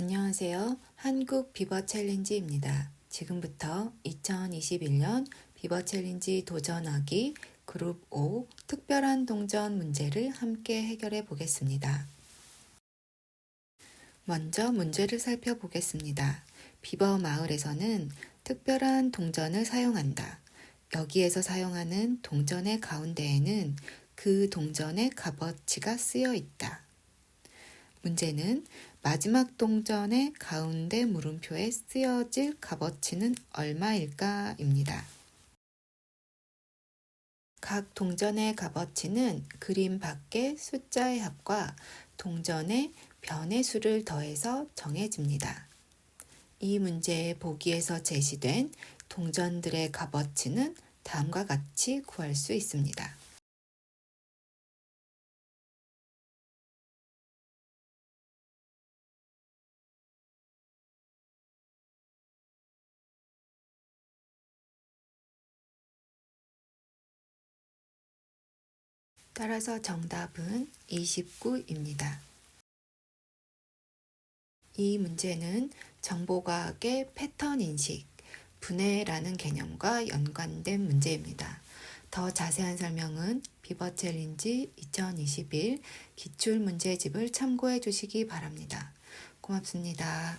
안녕하세요. 한국 비버 챌린지입니다. 지금부터 2021년 비버 챌린지 도전하기 그룹 5 특별한 동전 문제를 함께 해결해 보겠습니다. 먼저 문제를 살펴보겠습니다. 비버 마을에서는 특별한 동전을 사용한다. 여기에서 사용하는 동전의 가운데에는 그 동전의 값어치가 쓰여 있다. 문제는 마지막 동전의 가운데 물음표에 쓰여질 값어치는 얼마일까입니다. 각 동전의 값어치는 그림 밖의 숫자의 합과 동전의 변의 수를 더해서 정해집니다. 이 문제의 보기에서 제시된 동전들의 값어치는 다음과 같이 구할 수 있습니다. 따라서 정답은 29입니다. 이 문제는 정보과학의 패턴 인식, 분해라는 개념과 연관된 문제입니다. 더 자세한 설명은 비버 챌린지 2021 기출 문제집을 참고해 주시기 바랍니다. 고맙습니다.